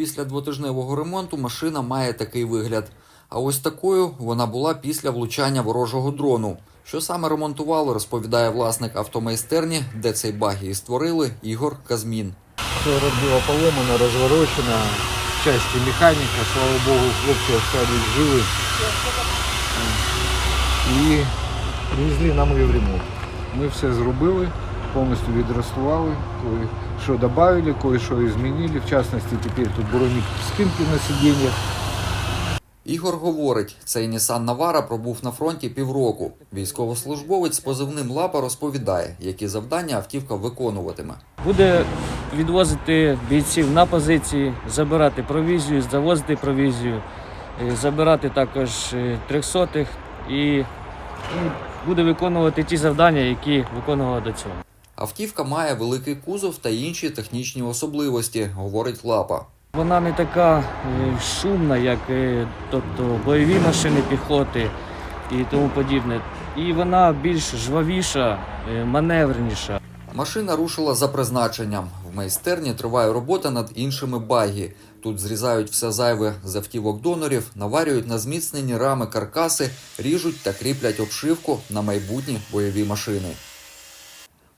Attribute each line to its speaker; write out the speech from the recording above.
Speaker 1: після двотижневого ремонту машина має такий вигляд. А ось такою вона була після влучання ворожого дрону. Що саме ремонтували, розповідає власник автомайстерні, де цей баг і створили Ігор Казмін.
Speaker 2: Все было поломано, разворочено, части механика, слава богу, хлопцы остались живы. І привезли нам її в ремонт. Ми все зробили, повністю відрестували, кое-що додали, кое-що і змінили. В частності тепер тут бронік спинки на сидіннях.
Speaker 1: Ігор говорить, цей Нісан Навара пробув на фронті півроку. Військовослужбовець з позивним Лапа розповідає, які завдання автівка виконуватиме.
Speaker 3: Буде відвозити бійців на позиції, забирати провізію, завозити провізію, е, забирати також е, трьохсотих і буде виконувати ті завдання, які виконувала до цього.
Speaker 1: Автівка має великий кузов та інші технічні особливості, говорить Лапа.
Speaker 3: Вона не така е, шумна, як е, тобто, бойові машини піхоти і тому подібне. І вона більш жвавіша, е, маневреніша.
Speaker 1: Машина рушила за призначенням. В майстерні триває робота над іншими багі. Тут зрізають все зайве з автівок донорів, наварюють на зміцнені рами каркаси, ріжуть та кріплять обшивку на майбутні бойові машини.